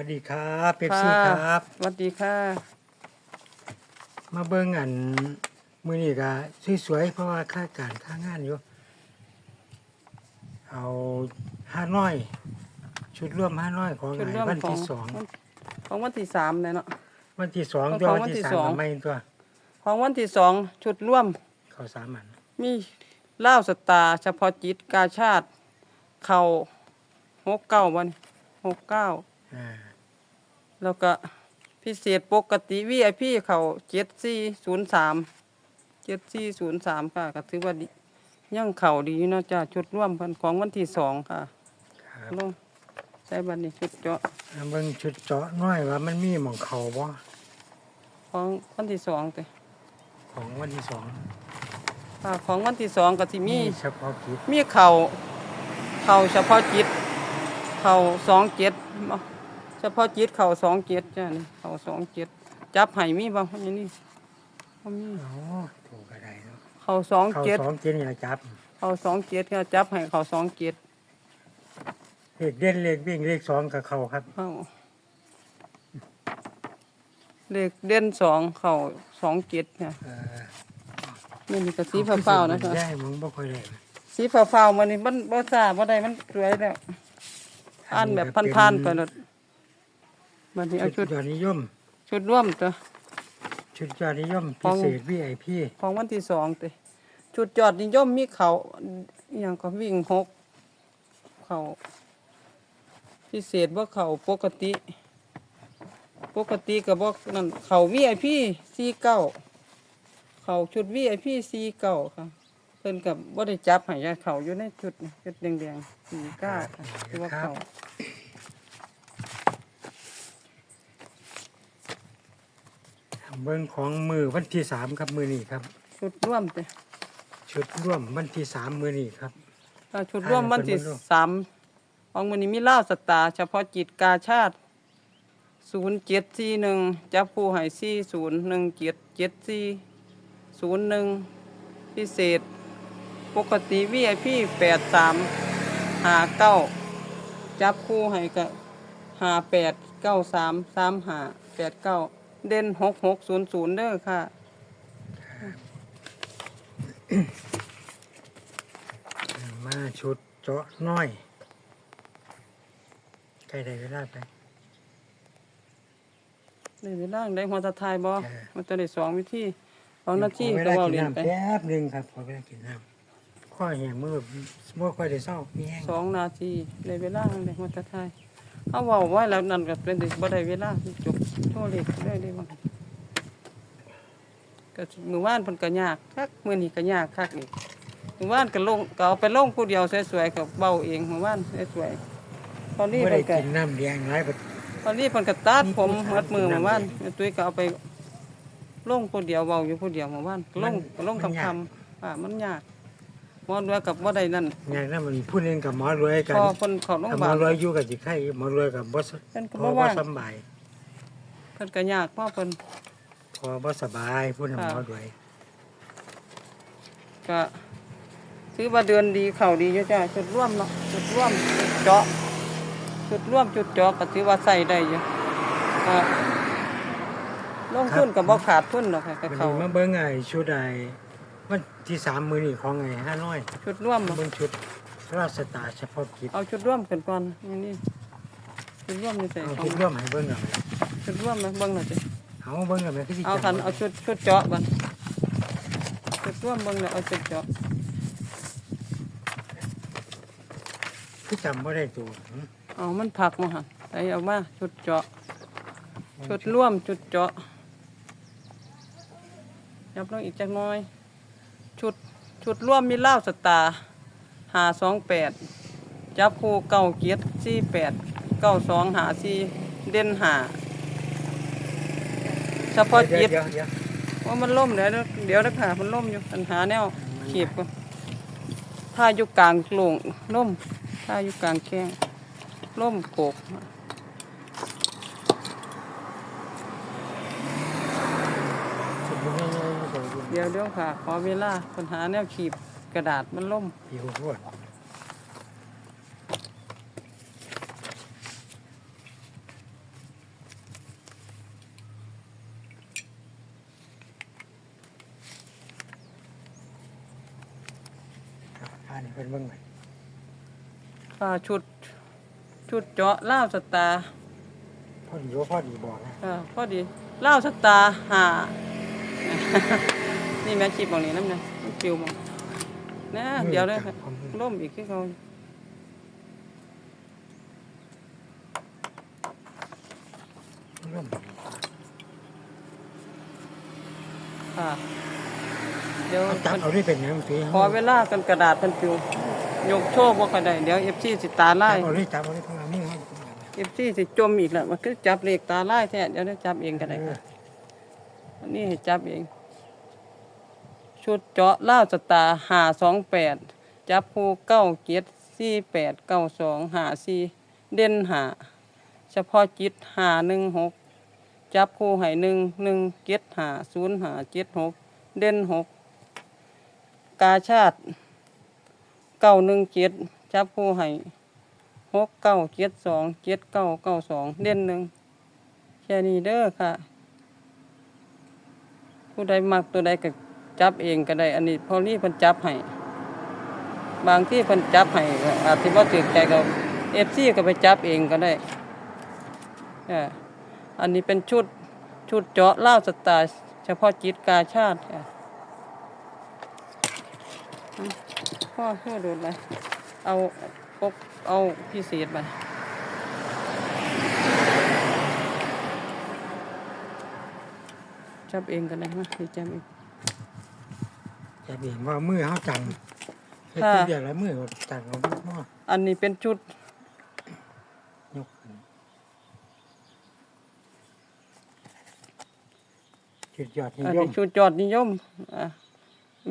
วัสดีครับเป๊ปซี่ครับ สวัสดีค่ะ มาเบิ่งอันมือนี่ก็สวยๆเพราะว่าค่าการค่างานอยู่ เอาห้าน้อย ชุดร่วมห้าน้อยของชุดไงเริ่มวันของที่สองของวันที่สามเลยเนาะ วันที่สองของตัวของวันวันที่ที่สามสองก็ไม่ตัวของวันที่สองชุดร่วม เขาสามอันมีเล่าวสตาร์เฉพาะจิตกาชาติ เข่าหกเก้าวันหกเก้าอ่า แล้วก็พิเศษปกติวีไอพีเขาเจ็ดสี่ศูนย์สามเจ็ดสี่ศูนย์สามค่ะก็ถือว่าดียังเข่าดีอยู่เนาะจ้าชุดร่วมกันของวันที่สองค่ะครับลงใช้บันนี้ชุดเจาะเอาเบิ่งชุดเจาะน้อยว่ามันมีหมองเขาบ่ของวันที่สองเตของวันที่สองค่ะของวันที่สองก็สิมีเฉพาะกิจมีเข่าเข่าเฉพาะจิตเข่าสองเจ็ดบ่ เฉพาะจิตเข่าสองเจ็ดจ้านี่เข่าสองเจ็ดจับไห้มีบ่อันนี้บ่มีอ๋อถูกก็ได้เนาะเข่าสองเขาเจ็ดสองเจนนี่ละจับเข่าสองเจ็ดก็จับไห้เข่าสองเจ็ดเลขเด่นเลขวิ่งเลขสองกับเขาครับเข้าเลขเด่นสองเข่าสองเจ็ดเนี่ยเออนี่นี่ก็สีฟ้าวๆนะคะได้มึงบ่ค่อยได้สีฟ้าวๆมันนี่มันบ่ซ่าบ่ได้มันสวยแล้วอ่านแบบพันๆไปแล้ วมันนี้เอาชุชุดดยอดนิยม ชุดร่วมตัว ชุดยอดนิยมขอพิงเศษวีไอพีของวันที่สองเตชุดจอดนิยมมีเขาอหย่างก็วิ่งหกเขาพิเศษว่าเขาปกติ ปกติกับว่านั่นเขาวีไอพีสี่เก้าเขาชุดวีไอพีสี่เก้าค่ะเพิ่นกับว่าได้จับใหายาเขาอยู่ในชุดนี่ชุดแดงๆสี่เก้าค่ะคือว่าเขา เบิ่งของมือวันที่สามครับมือนี้ครับ ชุดร่วมเตชุดร่วมวันที่สามมือนี้ครับถ้าชุดร่วมวันที่อ่าเพิ่นบ่รู้สามของมันนี้มีเล่าวสตาร์เฉพาะจิตกาชาติศูนย์เจ็ดสี่หนึ่งจับผู้ใหายสี่ศูนย์หนึ่งเจ็ดเจ็ดสี่ศูนย์หนึ่งพิเศษ ปกติวีไอพีแปดสามหาเก้าจับคู่ให้ก็หาแปดเก้าสามสามหาแปดเก้า เด่นหกหกศูนย์ศูนย์เด้อค่ะ มาชุดเจาะน้อยใกล้ได้เวลาไป ได้เวลาได้หัวตะไทายบ่เออ มันจะได้สองวิธีสองนาทีขอเวก็ลาเว่ากินเรียนน้ำไปแป๊บหนึงครับขอเวลากินน้ำข้อแห้งมือมือค่อยได้เศร้ามีแห้งสองนาทีได้เวลาได้หัวตะไทายเอาเว้าไว้แล้วนั่นก็เป็นบ่ได้เวลาจบ โทรเลขได้ได้บ่ก็มื้อวานเพิ่นก็ยากคักมื้อนี้ก็ยากคักอีกมื้อวานก็ลงก็เอาไปลงผู้เดียวสวยๆก็เบ้าเองมื้อวานสวยๆตอนนี้ไม่เพิ่ได้นก็กินน้ำเลี้ยงไรแบบตอนนี้เพิ่นก็ตัดผมหมดมือมื้อวานแม่ตุ้ยก็เอาไปลงผู้เดียวเว้าอยู่ผู้เดียวมื้อวานลงลงคำคำๆอ่ามันยากหมอด้วยกับบ่ได้นั่นอย่างนั้นมันพูดเองกับหมอรวยกันพอเพิ่นเข้าโรงถ้าพยาหมบาอลรวยอยู่กับจิไข่หมอรวยกับบ่สเพิ่นก็พอบ่บ่ว่างสำบาย เพิ่นก็ยากเพราะเพิ่นพอบ่สบายพูดให้หมอค่ะรวยก็ถือว่าเดือนดีเข้าดีอยู่จ้ะจุดร่วมเนาะจุดร่วมจุดเจาะจุดร่วมจุดเจาะก็ถือว่าใส่ได้อยู่ก็ลงทุนก็บ่ขาดทุนดอกค่ะก็วันเข้านี้มาเบิ่งไอ้ชุดไอ้วันที่สามมือนี่ของไอ้ห้าน้อยชุดร่วมมาเนาะเบิ่งชุดราชสตาร์เฉพาะกิจเอาชุดร่วมกันก่อนนี่นี่ชุดร่วมนี่ใส่เอาขอชุงดร่วมให้เบิ่งหน่อย ชุดร่วมนะเบิ่งหน่อยสิเอาเบิ่งหน่อยแม่คือสิเอาจำคันบ่เอาชุดชุดเจาะก่อนชุดร่วมเบิ่งแล้วเอาชุดเจาะคือจำบ่ได้ตัวหืมเอามันผักมาหั่นไอ้เอามาชุดเจาะ ชุดร่วมจุดเจาะยับลงอีกจักหน้อย ชุดชุดร่วมมีเหล้าสตาร์หาสองแปดจับคู่เก้าเกียรสี่แปดเก้าสองหาสี่เด่นหาเฉพาะเดี๋ยวจิตเดี๋ยวเดี๋ยวว่ามันล่มเดี๋ยวนะเดี๋ยวนะค่ะมันล่มอยู่ปัญหาแนวขีบก่อนถ้าอยู่กลางโลงล่ม ถ้าอยู่กลางแข้งล่มโกกชุดบ่ง่ายๆนี่ก็อยู่เดี๋ยวเดี๋ยวค่ะ ขอเวลาปัญหาแนวขีบกระดาษมันล่มอยู่พวด เป็นเบิ่งไปค่ะชุด ชุดเจาะล่าวสตาร์พอดีว่าพอดีบอกนะค่ะพอดีล่าวสตาร์หา นี่แม่ชีบองนี้น้ำเนี่ยมันปิวมองนะเดี๋ยวเลยค่ะล่มอีกที่เขาเริ่ม ค่ะ เดี๋ยวเอาจับเอาได้เป็นหยังสิขอเวลากันกระดาษเป็นปิวยกโชว์บ่ก็ได้เดี๋ยวเอฟซีสิตาจัไล่บเอาได้จับเอาได้ทั้งนั้นนี่เอฟซีสิจมอีกแล้วมันคือจับเลขตาไล่แท้เดี๋ยวได้จับเองก็ได้ค่ะอันนี้ให้จับเอง ชุดเจาะล่าวสตาร์หาสองแปดจับผู้เก้าเจ็ดสี่แปดเก้าสองหาสี่เด่นหาเฉพาะจิตหาหนึ่งหกจับคู่ให้หนึ่งหนึ่งเจ็ดหาศูนย์หาเจ็ดหกเด่นหก กาชาติเก้าหนึ่งเจ็ดจับคู่ให้หกเก้าเจ็ดสองเจ็ดเก้าเก้าสองเด่นหนึ่งแค่นี้เด้อค่ะ ผู้ใดมักตัวใดก็จับเองก็ได้ อันนี้พอลี่พิ่นจับให้บางที่พิ่นจับให้อาจสิบ่ถูกใจก็เอฟซีก็ไปจับเองก็ได้อออันนี้เป็นชุดชุดเจาะล่าสตล์เฉพาะจิตกาชาติค่ะ พ่อเพื่อดูเลยเอาปกเอาพิเศษมาจับเองก็ได้มาสิจับเองจับเองว่ามือเฮาจังเฮ็ดค่ะตัวเดียวแล้วมือก็จังเอาเนาะอันนี้เป็นชุดยกขึ้นจุดยอดนิอันยนี้มชุดยอดนิยมอะ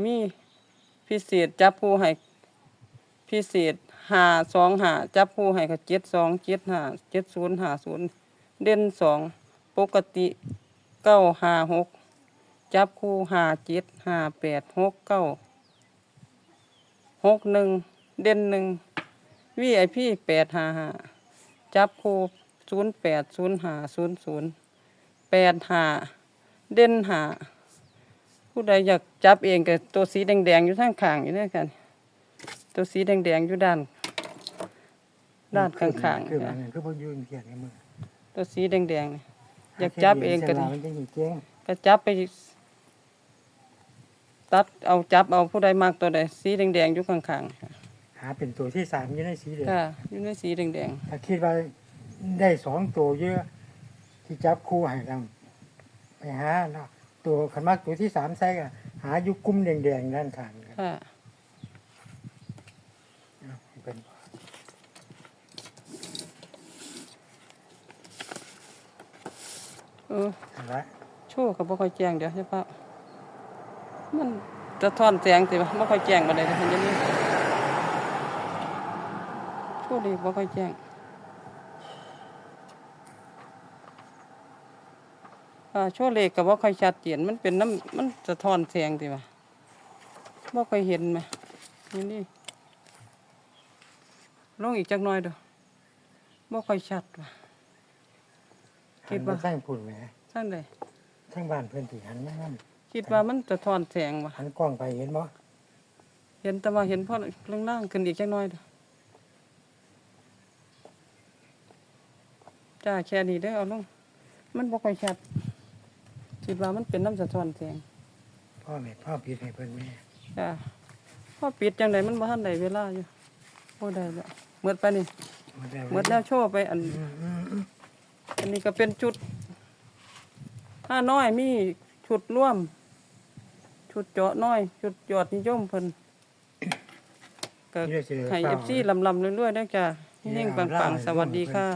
มี พิเศษจับผู้ให้พิเศษหาสองหาจับผู้ให้ก็เจ็ดสองเจ็ดหาเจ็ดศูนย์หาศูนย์เด่นสองปกติเก้าหาหกจับคู่หาเจ็ดหาแปดหกเก้าหกหนึ่งเด่นหนึ่งวีไอพีแปดหาหาจับคู่ศูนย์แปดศูนย์หาศูนย์ศูนย์แปดหาเด่นหา ผู้ใดอยากจับเองกับตัวสีแดงๆอยู่ทางข้างอยู่ด้วยกันตัวสีแดงๆอยู่ด้าน ด้านข้างคือๆมัค่ะนคือบ่ยืนเขียนในมือตัวสีแดงๆนี่อยากจับเองก็ก็ดีมันจะอยู่เจ๊งก็จับไป ตัดเอาจับเอาผู้ใดมากตัวใดสีแดงๆอยู่ข้างๆค่ะหาเป็นตัวที่สามอยู่ในสีเหลืองค่ะอยู่ในสีแดงถ้าคิดว่าได้สองตัวเยอะ ที่จับคู่ให้เราไปหาเนาะ ตัวขันมากตัวที่สามใส่ก็หาอยู่กลุ่มแดงๆด้านข้างครับๆค่ะเอาเป็นเอออะไรโชว์ก็บ่ค่อยแจ้งเดี๋ยวใช่ปะมันจะทอนแสงสิบ่บ่ค่อยแจ้งบ่ได้เดี๋ยวมันจะมีโชว์ดีบ่ค่อยแจ้ง อ่าโชว์เลขก็บ่ค่อยชัดเจนมันเป็นน้ำมันสะท้อนแสงสิบ่บ่ค่อยเห็นไหมนี่นี่ลงอีกจักหน่อยเด้อบ่ค่อยชัดว่ะ คิหันดมาว่าสร้างผุนแหมซั่นใดทั้งบ้านเพื่อนที่หันมานั่นคิดว่ามันสะท้อนแสงว่ะ หันกล้องไปเห็นบ่เห็นแต่ว่าเห็นพ่อเรื่องนั่งขึ้นอีกจักหน้อยเด้อจ้าแค่นี้เด้อเอาลงมันบ่ค่อยชัด คิดว่ามันเป็นน้ำสะท้อนแสงพ่อแม่พ่อปิดให้เพื่อนแม่จ้าพอปิดจังไดมันบ่ทันได้เวลาอยู่บ่ได้แล้วหมดไปนี่หมดแล้วหมดแล้วโชว์ไปอัน อืมอืมอืมอันนี้ก็เป็นชุดห้าน้อยมีชุดร่วม ชุดเจาะน้อย ชุดยอดนิยมเพิ่นก็นี่ได้เจอให้เปล่าเอฟซีลำลำเรื่อยๆนะจ้ะเฮงๆปังๆ สวัสดีค่ะ